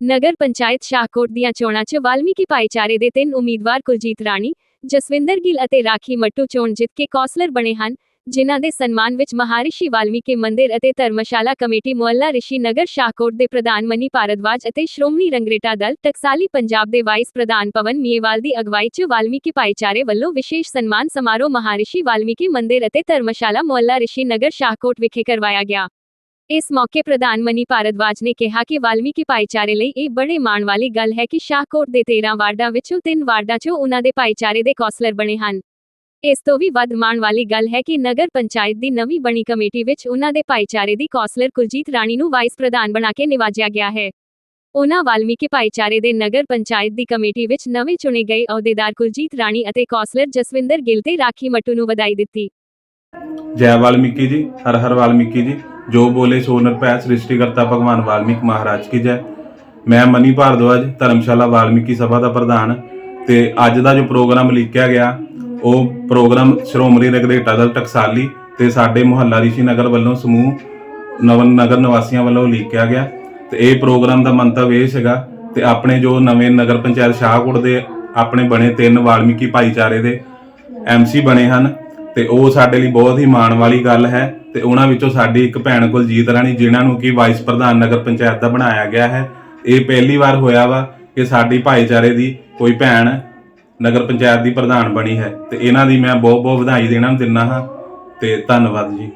ਨਗਰ ਪੰਚਾਇਤ ਸ਼ਾਹਕੋਟ ਦੀਆਂ ਚੋਣਾਂ 'ਚ ਵਾਲਮੀਕੀ ਭਾਈਚਾਰੇ ਦੇ ਤਿੰਨ ਉਮੀਦਵਾਰ ਕੁਲਜੀਤ ਰਾਣੀ, ਜਸਵਿੰਦਰ ਗਿੱਲ ਅਤੇ ਰਾਖੀ ਮੱਟੂ ਚੋਣ ਜਿੱਤ ਕੇ ਕੌਂਸਲਰ ਬਣੇ ਹਨ, ਜਿਨ੍ਹਾਂ ਦੇ ਸਨਮਾਨ ਵਿੱਚ ਮਹਾਰਿਸ਼ੀ ਵਾਲਮੀਕੀ ਮੰਦਿਰ ਅਤੇ ਧਰਮਸ਼ਾਲਾ ਕਮੇਟੀ ਮੁਹੱਲਾ ਰਿਸ਼ੀ ਨਗਰ ਸ਼ਾਹਕੋਟ ਦੇ ਪ੍ਰਧਾਨ ਮਨੀ ਭਾਰਦਵਾਜ ਅਤੇ ਸ਼੍ਰੋਮਣੀ ਰੰਗਰੇਟਾ ਦਲ ਟਕਸਾਲੀ ਪੰਜਾਬ ਦੇ ਵਾਈਸ ਪ੍ਰਧਾਨ ਪਵਨ ਮੀਏਵਾਲ ਦੀ ਅਗਵਾਈ 'ਚ ਵਾਲਮੀਕੀ ਭਾਈਚਾਰੇ ਵੱਲੋਂ ਵਿਸ਼ੇਸ਼ ਸਨਮਾਨ ਸਮਾਰੋਹ ਮਹਾਰਿਸ਼ੀ ਵਾਲਮੀਕੀ ਮੰਦਿਰ ਅਤੇ ਧਰਮਸ਼ਾਲਾ ਮੁਹੱਲਾ ਰਿਸ਼ੀ ਨਗਰ ਸ਼ਾਹਕੋਟ ਵਿਖੇ ਕਰਵਾਇਆ ਗਿਆ। ਇਸ ਮੌਕੇ ਪ੍ਰਧਾਨ ਮਨੀ ਭਾਰਦਵਾਜ ਨੇ ਕਿਹਾ ਕਿ ਵਾਲਮੀਕੀ ਭਾਈਚਾਰੇ ਲਈ ਇਹ ਬੜੇ ਮਾਣ ਵਾਲੀ ਗੱਲ ਹੈ ਕਿ ਸ਼ਾਹਕੋਟ ਦੇ 13 ਵਾਰਡਾਂ ਵਿੱਚੋਂ 3 ਵਾਰਡਾਂ 'ਚੋਂ ਉਹਨਾਂ ਦੇ ਭਾਈਚਾਰੇ ਦੇ ਕੌਂਸਲਰ ਬਣੇ ਹਨ। ਇਸ ਤੋਂ ਵੀ ਵੱਧ ਮਾਣ ਵਾਲੀ ਗੱਲ ਹੈ ਕਿ ਨਗਰ ਪੰਚਾਇਤ ਦੀ ਨਵੀਂ ਬਣੀ ਕਮੇਟੀ ਵਿੱਚ ਉਹਨਾਂ ਦੇ ਭਾਈਚਾਰੇ ਦੀ ਕੌਂਸਲਰ ਕੁਲਜੀਤ ਰਾਣੀ ਨੂੰ ਵਾਈਸ ਪ੍ਰਧਾਨ ਬਣਾ ਕੇ ਨਿਵਾਜਿਆ ਗਿਆ ਹੈ। ਉਹਨਾਂ ਵਾਲਮੀਕੀ ਭਾਈਚਾਰੇ ਦੇ ਨਗਰ ਪੰਚਾਇਤ ਦੀ ਕਮੇਟੀ ਵਿੱਚ ਨਵੇਂ ਚੁਣੇ ਗਏ ਅਹੁਦੇਦਾਰ ਕੁਲਜੀਤ ਰਾਣੀ ਅਤੇ ਕੌਂਸਲਰ ਜਸਵਿੰਦਰ ਗਿੱਲ ਤੇ ਰਾਖੀ ਮੱਟੂ ਨੂੰ ਵਧਾਈ ਦਿੱਤੀ। ਜੈ ਵਾਲਮੀਕੀ ਜੀ, ਹਰ ਹਰ ਵਾਲਮੀਕੀ ਜੀ। जो बोले सो नर पै सृष्टिकर्ता भगवान वाल्मीकि महाराज की जय ਮੈਂ ਮਨੀ ਭਾਰਦਵਾਜ ਧਰਮਸ਼ਾਲਾ ਵਾਲਮੀਕੀ ਸਭਾ ਦਾ ਪ੍ਰਧਾਨ ਤੇ ਅੱਜ ਦਾ ਜੋ ਪ੍ਰੋਗਰਾਮ ਲਿਖਿਆ ਗਿਆ ਉਹ ਪ੍ਰੋਗਰਾਮ ਸ਼੍ਰੋਮਣੀ ਰਗੜੇਟਾ ਦਲ ਟਕਸਾਲੀ ਤੇ ਸਾਡੇ ਮੁਹੱਲਾ ਰਿਸ਼ੀ ਨਗਰ ਵੱਲੋਂ ਸਮੂਹ ਨਵਨ ਨਗਰ ਨਿਵਾਸੀਆਂ ਵੱਲੋਂ ਲਿਖਿਆ ਗਿਆ ਤੇ ਇਹ ਪ੍ਰੋਗਰਾਮ ਦਾ ਮੰਤਵ ਇਹ ਸੀਗਾ ਤੇ ਆਪਣੇ ਜੋ ਨਵੇਂ ਨਗਰ ਪੰਚਾਇਤ ਸ਼ਾਹਕੋਟ ਦੇ ਆਪਣੇ ਬਣੇ ਤਿੰਨ ਵਾਲਮੀਕੀ ਭਾਈਚਾਰੇ ਦੇ ਐਮਸੀ ਬਣੇ ਹਨ ਤੇ ਉਹ ਸਾਡੇ ਲਈ ਬਹੁਤ ਹੀ ਮਾਣ ਵਾਲੀ ਗੱਲ ਹੈ ਤੇ ਉਹਨਾਂ ਵਿੱਚੋਂ ਸਾਡੀ ਇੱਕ ਭੈਣ ਕੁਲਜੀਤ ਰਾਣੀ, ਜਿਨ੍ਹਾਂ ਨੂੰ ਕਿ ਵਾਈਸ ਪ੍ਰਧਾਨ ਨਗਰ ਪੰਚਾਇਤ ਦਾ ਬਣਾਇਆ ਗਿਆ ਹੈ। ਇਹ ਪਹਿਲੀ ਵਾਰ ਹੋਇਆ ਵਾ ਕਿ ਸਾਡੀ ਭਾਈਚਾਰੇ ਦੀ ਕੋਈ ਭੈਣ ਨਗਰ ਪੰਚਾਇਤ ਦੀ ਪ੍ਰਧਾਨ ਬਣੀ ਹੈ। ਤੇ ਇਹਨਾਂ ਦੀ ਮੈਂ ਬਹੁਤ ਬਹੁਤ ਵਧਾਈ ਦੇਣਾ ਦਿੰਦਾ ਹਾਂ ਤੇ ਧੰਨਵਾਦ ਜੀ।